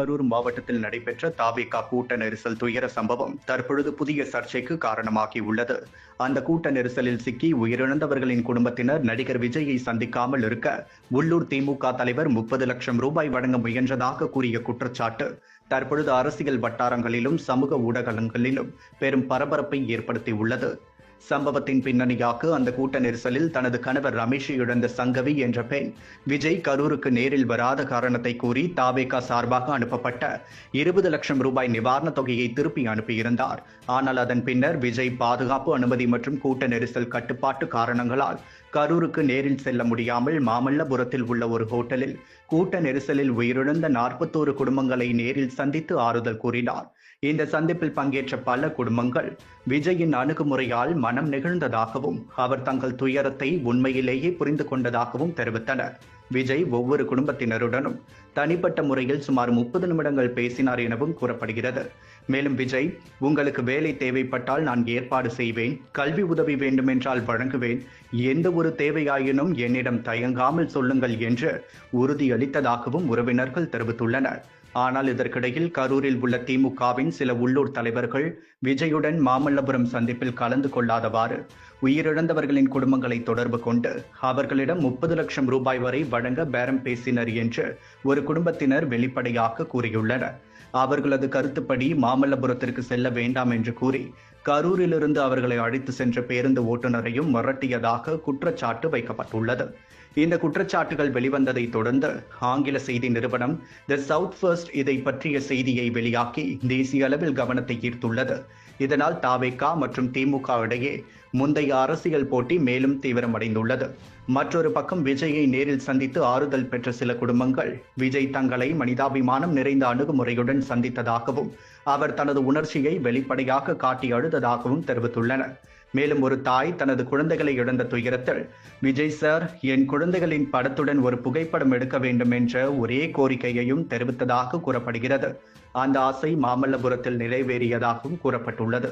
கரூர் மாவட்டத்தில் நடைபெற்ற தாவேகா கூட்ட நெரிசல் துயர சம்பவம் தற்பொழுது புதிய சர்ச்சைக்கு காரணமாகியுள்ளது. அந்த கூட்ட நெரிசலில் சிக்கி உயிரிழந்தவர்களின் குடும்பத்தினர் நடிகர் விஜயை சந்திக்காமல் இருக்க உள்ளூர் திமுக தலைவர் முப்பது லட்சம் ரூபாய் வழங்க முயன்றதாக கூறிய குற்றச்சாட்டு. தற்பொழுது அரசியல் வட்டாரங்களிலும் சமூக ஊடகங்களிலும் பெரும் பரபரப்பை ஏற்படுத்தியுள்ளது. சம்பவத்தின் பின்னணியாக அந்த கூட்ட நெரிசலில் தனது கணவர் ரமேஷை இழந்த சங்கவி என்ற பெண் விஜய் கரூருக்கு நேரில் வராத காரணத்தை கூறி தாவேகா சார்பாக அனுப்பப்பட்ட இருபது லட்சம் ரூபாய் நிவாரணத் தொகையை திருப்பி அனுப்பியிருந்தார். ஆனால் அதன் பின்னர் விஜய் பாதுகாப்பு அனுமதி மற்றும் கூட்ட நெரிசல் கட்டுப்பாட்டு காரணங்களால் கரூருக்கு நேரில் செல்ல முடியாமல் மாமல்லபுரத்தில் உள்ள ஒரு ஹோட்டலில் கூட்ட நெரிசலில் உயிரிழந்த நாற்பத்தோரு குடும்பங்களை நேரில் சந்தித்து ஆறுதல் கூறினார். இந்த சந்திப்பில் பங்கேற்ற பல குடும்பங்கள் விஜயின் அணுகுமுறையால் மனம் நெகிழ்ந்ததாகவும் அவர் தங்கள் துயரத்தை உண்மையிலேயே புரிந்து கொண்டதாகவும் தெரிவித்தனர். விஜய் ஒவ்வொரு குடும்பத்தினருடனும் தனிப்பட்ட முறையில் சுமார் முப்பது நிமிடங்கள் பேசினார் எனவும் கூறப்படுகிறது. மேலும் விஜய் உங்களுக்கு வேலை தேவைப்பட்டால் நான் ஏற்பாடு செய்வேன் கல்வி உதவி வேண்டுமென்றால் வழங்குவேன் எந்த ஒரு தேவையாயினும் என்னிடம் தயங்காமல் சொல்லுங்கள் என்று உறுதியளித்ததாகவும் உறவினர்கள் தெரிவித்துள்ளனர். ஆனால் இதற்கிடையில் கரூரில் உள்ள திமுகவின் சில உள்ளூர் தலைவர்கள் விஜயுடன் மாமல்லபுரம் சந்திப்பில் கலந்து கொள்ளாதவாறு உயிரிழந்தவர்களின் குடும்பங்களை தொடர்பு கொண்டு அவர்களிடம் முப்பது லட்சம் ரூபாய் வரை வழங்க பேரம் பேசினர் என்று ஒரு குடும்பத்தினர் வெளிப்படையாக கூறியுள்ளனர். அவர்களது கருத்துப்படி மாமல்லபுரத்திற்கு செல்ல வேண்டாம் என்று கூறி கரூரிலிருந்து அவர்களை அழைத்து சென்ற பேருந்து ஓட்டுநரையும் மிரட்டியதாக குற்றச்சாட்டு வைக்கப்பட்டுள்ளது. இந்த குற்றச்சாட்டுகள் வெளிவந்ததை தொடர்ந்து ஆங்கில செய்தி நிறுவனம் த சவுத் ஃபர்ஸ்ட் இதை பற்றிய செய்தியை வெளியாக்கி தேசிய அளவில் கவனத்தை ஈர்த்துள்ளது. இதனால் தாவேகா மற்றும் திமுக இடையே முந்தைய அரசியல் போட்டி மேலும் தீவிரமடைந்துள்ளது. மற்றொரு பக்கம் விஜயை நேரில் சந்தித்து ஆறுதல் பெற்ற சில குடும்பங்கள் விஜய் தங்களை மனிதாபிமானம் நிறைந்த அணுகுமுறையுடன் சந்தித்ததாகவும் அவர் தனது உணர்ச்சியை வெளிப்படையாக காட்டி அழுததாகவும் தெரிவித்துள்ளனர். மேலும் ஒரு தாய் தனது குழந்தைகளை இழந்த துயரத்தில் விஜய் சார் என் குழந்தைகளின் படத்துடன் ஒரு புகைப்படம் எடுக்க வேண்டும் என்ற ஒரே கோரிக்கையையும் தெரிவித்ததாக கூறப்படுகிறது. அந்த ஆசை மாமல்லபுரத்தில் நிறைவேறியதாகவும் கூறப்பட்டுள்ளது.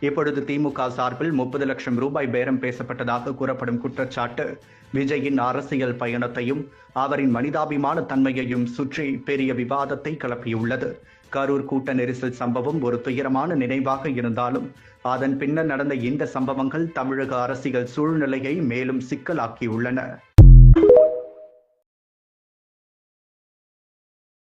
இப்பொழுது திமுக சார்பில் முப்பது லட்சம் ரூபாய் பேரம் பேசப்பட்டதாக கூறப்படும் குற்றச்சாட்டு. விஜயின் அரசியல் பயணத்தையும் அவரின் மனிதாபிமான தன்மையையும் சுற்றி பெரிய விவாதத்தை கிளப்பியுள்ளது. கரூர் கூட்ட நெரிசல் சம்பவம் ஒரு துயரமான நினைவாக இருந்தாலும் அதன் பின்னர் நடந்த இந்த சம்பவங்கள் தமிழக அரசியல் சூழ்நிலையை மேலும் சிக்கலாக்கியுள்ளன.